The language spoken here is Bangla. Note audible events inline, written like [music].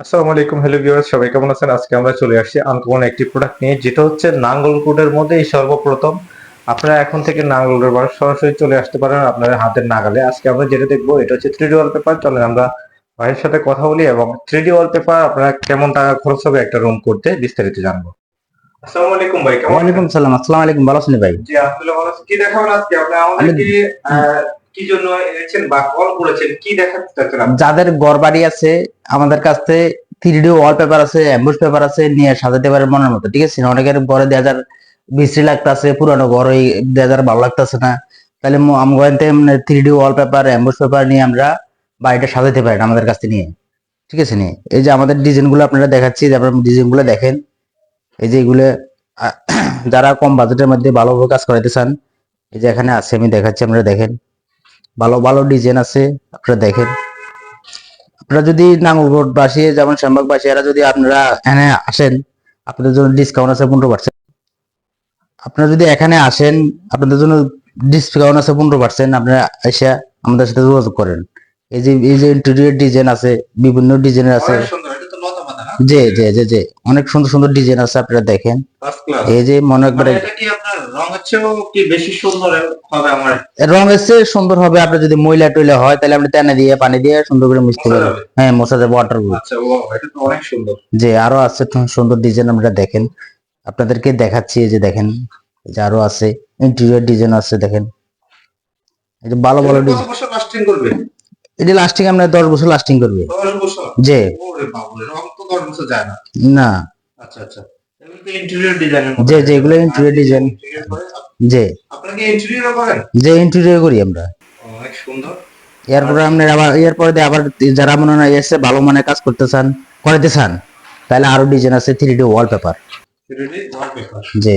আসসালামু আলাইকুম হ্যালো ভিউয়ার্স সবাই কেমন আছেন? আজকে আমরা চলে আসছি আনকমন একটি প্রোডাক্ট নিয়ে যেটা হচ্ছে নাঙ্গলকোটের মধ্যে এই সর্বপ্রথম। আপনারা এখন থেকে নাঙ্গলকোটের বাস সরাসরি চলে আসতে পারেন আপনাদের হাতের নাগালে। আজকে আমরা যেটা দেখব এটা হচ্ছে থ্রি ডি ওয়ালপেপার চলেন আমরা ভাইয়ের সাথে কথা বলি এবং থ্রি ডি ওয়ালপেপার আপনারা কেমন টাকা খরচ হবে একটা রুম করতে বিস্তারিত জানব। আসসালামু আলাইকুম ভাই ওয়ালাইকুম সালাম আসসালামু আলাইকুম ভালো আছেন ভাই? জি আলহামদুলিল্লাহ ভালো আছি। কি দেখাবেন আজকে? আপনি আমাদেরকে কি জন্য এনেছেন বা কল করেছেন? কি যাদের ঘর বাড়ি আছে, আমাদের কাছে থ্রি ডি ওয়ালপেপার আছে অ্যাম্বুশ পেপার আছে, নিয়ে সাজাতে পারে মনের মতো, ঠিক আছে? অনেকের ঘরে দেড় হাজার বিশ্রী লাগতেছে, পুরানো ঘর ওই দেড় হাজার ভালো লাগতেছে না। তাহলে আমরা থ্রি ডি অ্যাম্বুশ পেপার নিয়ে আমরা বাড়িটা সাজাতে পারি আমাদের কাছে নিয়ে, ঠিক আছে নিয়ে? এই যে আমাদের ডিজাইনগুলো আপনারা দেখাচ্ছি ডিজাইনগুলো দেখেন। এই যে এগুলো [clears throat] যারা কম বাজেটের মধ্যে ভালোভাবে কাজ করাইতে চান, এই যে এখানে আছে, আমি দেখাচ্ছি, আপনারা দেখেন। ভালো ভালো ডিজাইন আছে, আপনারা দেখেন। আপনারা যদি নাঙ্গলকোট বাসী যেমন শ্যামবাগ বাসি এরা যদি আপনারা এখানে আসেন, আপনাদের জন্য ডিসকাউন্ট আছে পনেরো পার্সেন্ট আপনারা যদি এখানে আসেন, আপনাদের জন্য ডিসকাউন্ট আছে পনেরো পার্সেন্ট আপনারা এসে আমাদের সাথে যোগাযোগ করেন। এই যে এই যে ইন্টেরিয়র ডিজাইন আছে, বিভিন্ন ডিজাইনের আছে। জি জি জি জি। অনেক সুন্দর সুন্দর ডিজাইন আছে আপনারা দেখেন। এই যে মনে মানে একবারে আপনার রং হচ্ছেও সুন্দর হবে এসে সুন্দর হবে আপনার যদি ময়লা টয়লা হয় তাহলে আপনি তেনে দিয়ে পানি দিয়ে সুন্দর করে মিশতে পারবেন হ্যাঁ মোছা যাবে ওয়াটার আচ্ছা ও এটা তো অনেক সুন্দর। যে আরও আছে সুন্দর ডিজাইন আমরা দেখেন। আপনাদেরকে দেখাচ্ছি এই যে দেখেন এই যে আরও আছে ইন্টেরিয়র ডিজাইন আছে দেখেন। এই যে ভালো ভালো ডিজাইন বছর লাস্টিং এটি আপনার দশ বছর লাস্টিং করবে। 10 বছর? যে ওরে বাবুরে রং তো 10 বছর যায় না। না। আচ্ছা আচ্ছা। যে যে এগুলো ইন্টেরিয়র ডিজাইন যে আপনারা কি ইন্টেরিয়র করেন? যে ইন্টেরিয়র করি আমরা। অনেক সুন্দর। এরপরে আপনার আবার এরপরে আবার যারা মনে হয় এসে ভালো মানে কাজ করতে চান করাতে চান তাহলে আরও ডিজাইন আছে three D wallpaper 3D wallpaper যে